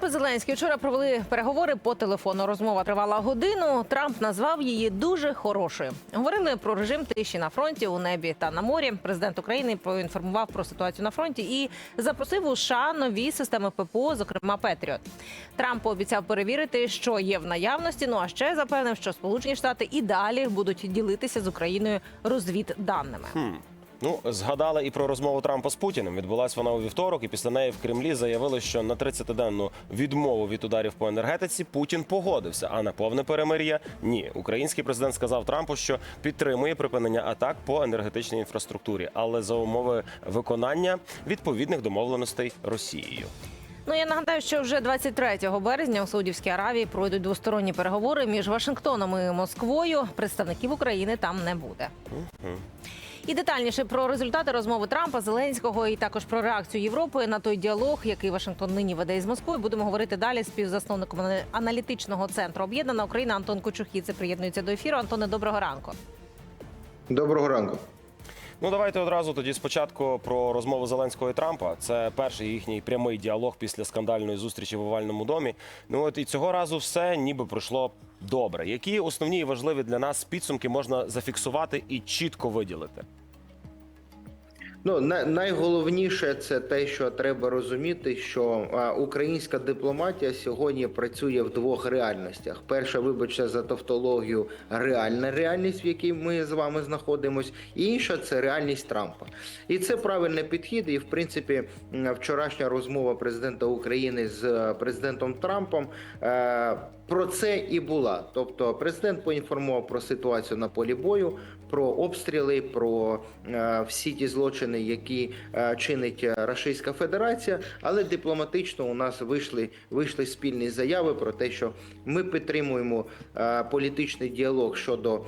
Трамп і Зеленський вчора провели переговори по телефону. Розмова тривала годину. Трамп назвав її дуже хорошою. Говорили про режим тиші на фронті, у небі та на морі. Президент України поінформував про ситуацію на фронті і запросив у США нові системи ППО, зокрема Петріот. Трамп пообіцяв перевірити, що є в наявності. Ну а ще запевнив, що Сполучені Штати і далі будуть ділитися з Україною розвідданими. Ну, згадали і про розмову Трампа з Путіним. Відбулась вона у вівторок, і після неї в Кремлі заявили, що на 30-денну відмову від ударів по енергетиці Путін погодився. А на повне перемир'я ні. Український президент сказав Трампу, що підтримує припинення атак по енергетичній інфраструктурі, але за умови виконання відповідних домовленостей Росією. Ну я нагадаю, що вже 23 березня у Саудівській Аравії пройдуть двосторонні переговори між Вашингтоном і Москвою. Представників України там не буде. І детальніше про результати розмови Трампа, Зеленського і також про реакцію Європи на той діалог, який Вашингтон нині веде із Москвою. Будемо говорити далі з співзасновником аналітичного центру Об'єднана Україна Антон Кочухідзе приєднується до ефіру. Антоне, доброго ранку. Доброго ранку. Ну давайте одразу тоді спочатку про розмову Зеленського і Трампа. Це перший їхній прямий діалог після скандальної зустрічі в овальному домі. Ну от і цього разу все ніби пройшло добре. Які основні і важливі для нас підсумки можна зафіксувати і чітко виділити? Ну на- найголовніше це те, що треба розуміти, що українська дипломатія сьогодні працює в двох реальностях: перша, вибачте за тавтологію, реальна реальність, в якій ми з вами знаходимось, і інша це реальність Трампа. І це правильний підхід. І в принципі, вчорашня розмова президента України з е, президентом Трампом. е, Про це і була. Тобто, президент поінформував про ситуацію на полі бою, про обстріли, про е, всі ті злочини, які е, чинить е, Російська Федерація. Але дипломатично у нас вийшли вийшли спільні заяви про те, що ми підтримуємо політичний діалог щодо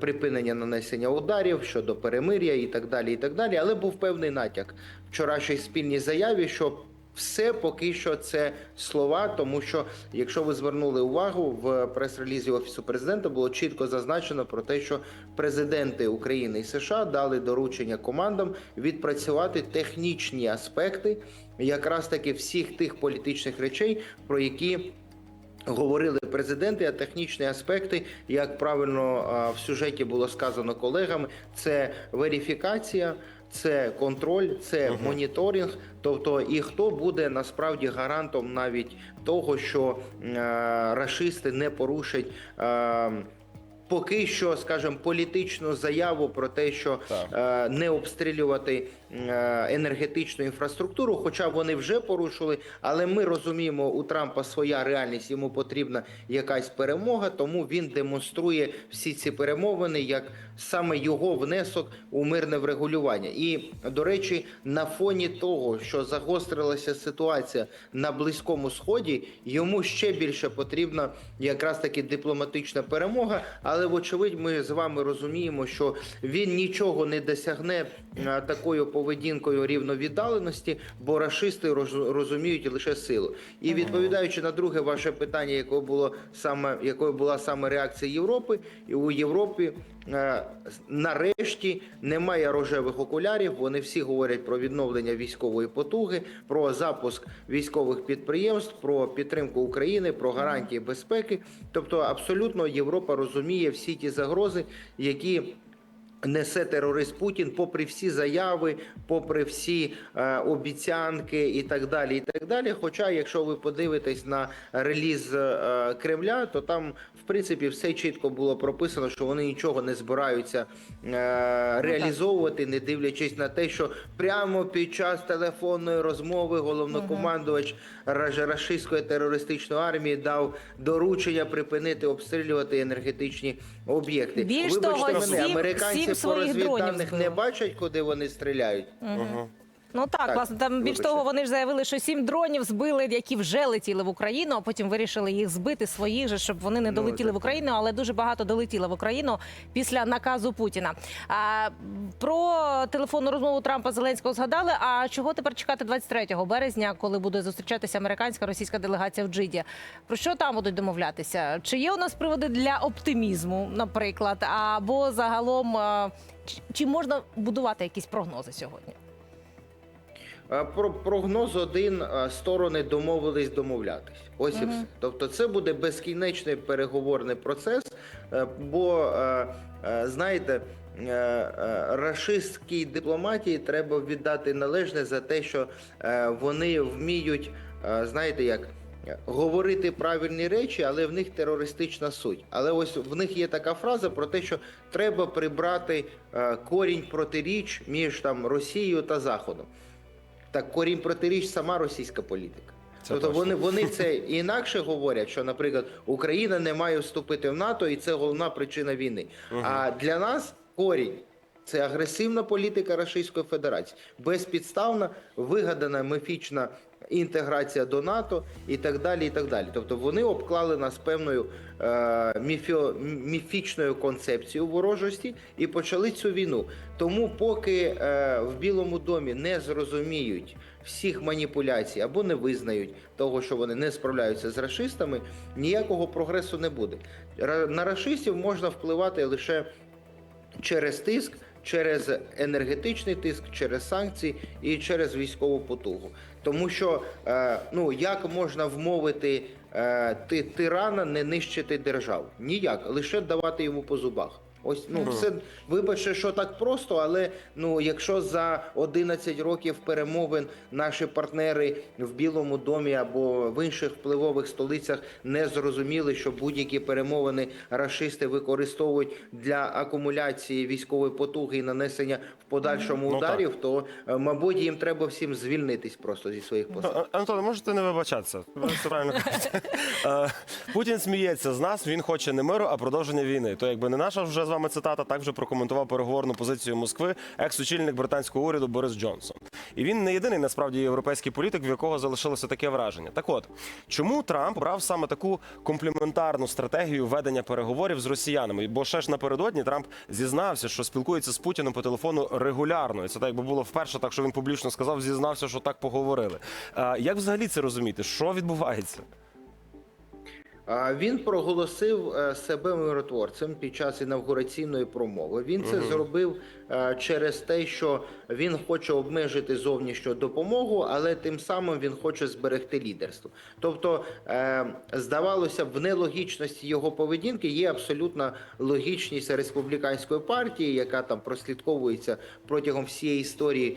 припинення нанесення ударів, щодо перемир'я і так далі. І так далі. Але був певний натяк вчорашній спільній заяві, що все поки що це слова, тому що якщо ви звернули увагу в прес-релізі офісу президента, було чітко зазначено про те, що президенти України і США дали доручення командам відпрацювати технічні аспекти, якраз таки всіх тих політичних речей, про які Говорили президенти, а технічні аспекти, як правильно в сюжеті було сказано колегами, це верифікація, це контроль, це моніторинг. Тобто, і хто буде насправді гарантом навіть того, що е, рашисти не порушать. е, Поки що, скажімо, політичну заяву про те, що Так. е, не обстрілювати енергетичну інфраструктуру, хоча вони вже порушили. Але ми розуміємо, у Трампа своя реальність, йому потрібна якась перемога, тому він демонструє всі ці перемовини як саме його внесок у мирне врегулювання. І до речі, на фоні того, що загострилася ситуація на близькому сході, йому ще більше потрібна якраз таки дипломатична перемога. Але вочевидь, ми з вами розуміємо, що він нічого не досягне е, такою поведінкою рівновіддаленості, бо рашисти розуміють лише силу. І відповідаючи на друге ваше питання, якою було саме якою була саме реакція Європи, і у Європі е, нарешті немає рожевих окулярів. Вони всі говорять про відновлення військової потуги, про запуск військових підприємств, про підтримку України, про гарантії безпеки. Тобто, абсолютно Європа розуміє всі ті загрози, які. Несе терорист Путін, попри всі заяви, попри всі е, обіцянки і так далі. І так далі. Хоча, якщо ви подивитесь на реліз е, Кремля, то там в принципі все чітко було прописано, що вони нічого не збираються е, реалізовувати, не дивлячись на те, що прямо під час телефонної розмови головнокомандувач рашистської терористичної армії дав доручення припинити обстрілювати енергетичні об'єкти. Більш Вибачте того, мене, американці своїх дронів збили. не бачать, куди вони стріляють. Ну так, Так, власне, там більш того, вони ж заявили, що сім дронів збили, які вже летіли в Україну, а потім вирішили їх збити своїх же, щоб вони не Ну, долетіли так. в Україну, але дуже багато долетіло в Україну після наказу Путіна. А, про телефонну розмову Трампа Зеленського згадали. А чого тепер чекати 23 березня, коли буде зустрічатися американська російська делегація в Джиді? Про що там будуть домовлятися? Чи є у нас приводи для оптимізму, наприклад, або загалом? Чи можна будувати якісь прогнози сьогодні? Е, Про прогноз один е, сторони домовились домовлятись. Ось і все. Тобто, це буде безкінечний переговорний процес. е, Бо знаєте, рашистській дипломатії треба віддати належне за те, що вони вміють, знаєте, як. Говорити правильні речі, але в них терористична суть. Але ось в них є така фраза про те, що треба прибрати корінь протиріч між там Росією та Заходом. Так корінь протиріч сама російська політика. Це тобто точно. вони, вони це інакше говорять, що, наприклад, Україна не має вступити в НАТО, і це головна причина війни. А для нас корінь це агресивна політика Російської Федерації, безпідставна, вигадана міфічна інтеграція до НАТО і так далі. І так далі. Тобто вони обклали нас певною е, міфіо, міфічною концепцією ворожості і почали цю війну. Тому, поки е, в Білому домі не зрозуміють всіх маніпуляцій або не визнають того, що вони не справляються з рашистами, ніякого прогресу не буде. На рашистів можна впливати лише через тиск, через енергетичний тиск, через санкції і через військову потугу. Тому що е, ну як можна вмовити е, ти, тирана не нищити державу? Ніяк, лише давати йому по зубах. Ось ну все вибачте, що так просто, але ну якщо за 11 років перемовин наші партнери в Білому домі або в інших впливових столицях не зрозуміли, що будь-які перемовини рашисти використовують для акумуляції військової потуги і нанесення в подальшому Ну, ударів, то е, мабуть їм треба всім звільнитись просто зі своїх посад. А- Антоне, можете не вибачатися. Все правильно. Е, Путін сміється з нас, він хоче не миру, а продовження війни. То якби не наша вже з вами цитата, так вже прокоментував переговорну позицію Москви екс-очільник британського уряду Борис Джонсон. І він не єдиний насправді європейський політик, в якого залишилося таке враження. Так от, чому Трамп брав саме таку компліментарну стратегію ведення переговорів з росіянами? Бо ще ж напередодні Трамп зізнався, що спілкується з Путіним по телефону регулярно. І це так якби було вперше, так що він публічно сказав, зізнався, що так поговорили. Як взагалі це розуміти? Що відбувається? Він проголосив е, себе миротворцем під час інавгураційної промови. Він це зробив е, через те, що він хоче обмежити зовнішню допомогу, але тим самим він хоче зберегти лідерство. Тобто, е, здавалося б, в нелогічності його поведінки є абсолютна логічність республіканської партії, яка там прослідковується протягом всієї історії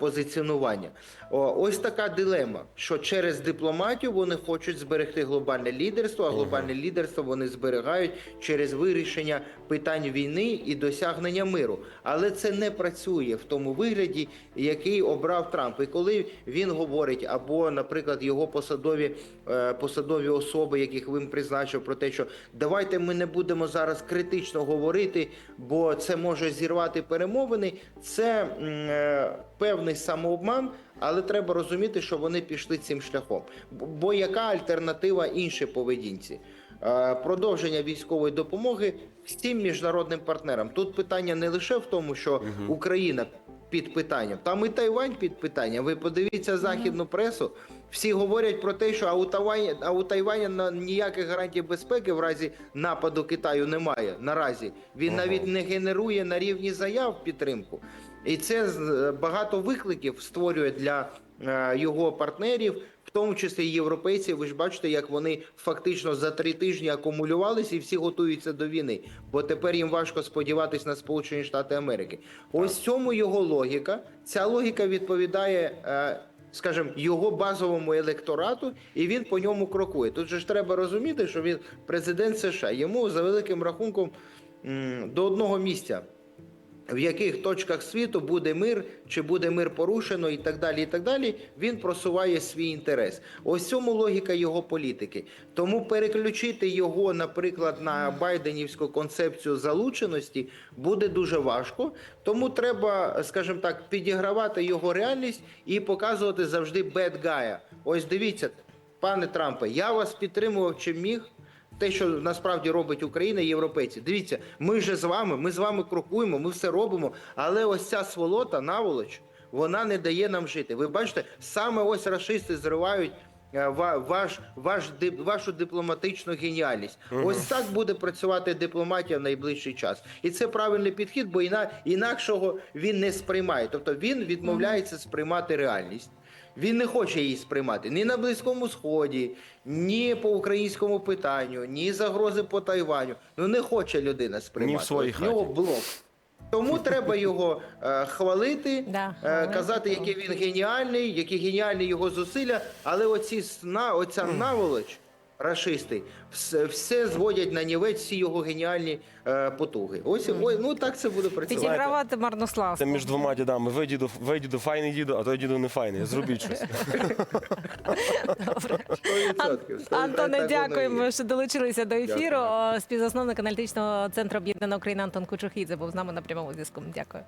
позиціонування. Ось така дилема, що через дипломатію вони хочуть зберегти глобальне лідерство, а глобальне лідерство вони зберігають через вирішення питань війни і досягнення миру. Але це не працює в тому вигляді, який обрав Трамп. І коли він говорить, або, наприклад, його посадові е, посадові особи, яких він призначив, про те, що давайте ми не будемо зараз критично говорити, бо це може зірвати перемовини. Це е, певний самообман. Але треба розуміти, що вони пішли цим шляхом. Бо- яка альтернатива іншій поведінці? Е, Продовження військової допомоги всім міжнародним партнерам. Тут питання не лише в тому, що Україна під питанням, там і Тайвань під питанням. Ви подивіться західну пресу. Всі говорять про те, що а у Тайвані, а у Тайвані на ніяких гарантій безпеки в разі нападу Китаю немає. Наразі він Ага. навіть не генерує на рівні заяв підтримку. І це багато викликів створює для е, його партнерів, в тому числі європейців. Ви ж бачите, як вони фактично за три тижні акумулювалися і всі готуються до війни. Бо тепер їм важко сподіватись на Сполучені Штати Америки. Ось цьому його логіка. Ця логіка відповідає. е, Скажімо, його базовому електорату, і він по ньому крокує. Тут же ж треба розуміти, що він президент США. Йому за великим рахунком до одного місця в яких точках світу буде мир, чи буде мир порушено, і так далі. І так далі. Він просуває свій інтерес. Ось цьому логіка його політики. Тому переключити його, наприклад, на байденівську концепцію залученості буде дуже важко. Тому треба, скажімо так, підігравати його реальність і показувати завжди guy. Ось дивіться, пане Трампе, я вас підтримував чим міг те, що насправді робить Україна і європейці. Дивіться, ми же з вами, ми з вами крокуємо, ми все робимо. Але ось ця сволота, наволоч, вона не дає нам жити. Ви бачите, саме ось рашисти зривають е, ваш, ваш, вашу дипломатичну геніальність. Ось так буде працювати дипломатія в найближчий час. І це правильний підхід, бо інакшого він не сприймає. Тобто він відмовляється сприймати реальність. Він не хоче її сприймати ні на Близькому Сході, ні по українському питанню, ні загрози по Тайваню. Ну не хоче людина сприймати. Ні в своїй хаті. нього блок. Тому треба його е, хвалити, Да, е, казати, який він геніальний, які геніальні його зусилля. Але оці сна, оця наволоч, рашисти, все, все зводять на нівець всі його геніальні е, потуги. Ось ой, ну так це буде працювати. Підігравати марнославство. Це між двома дідами. Ви діду, ви діду файний діду, а той діду не файний. Зробіть щось. 100%. Це Антоне, воно і є. дякуємо, що долучилися до ефіру. Дякую. Співзасновник аналітичного центру Об'єднана Україна Антон Кучухідзе був з нами на прямому зв'язку. Дякую.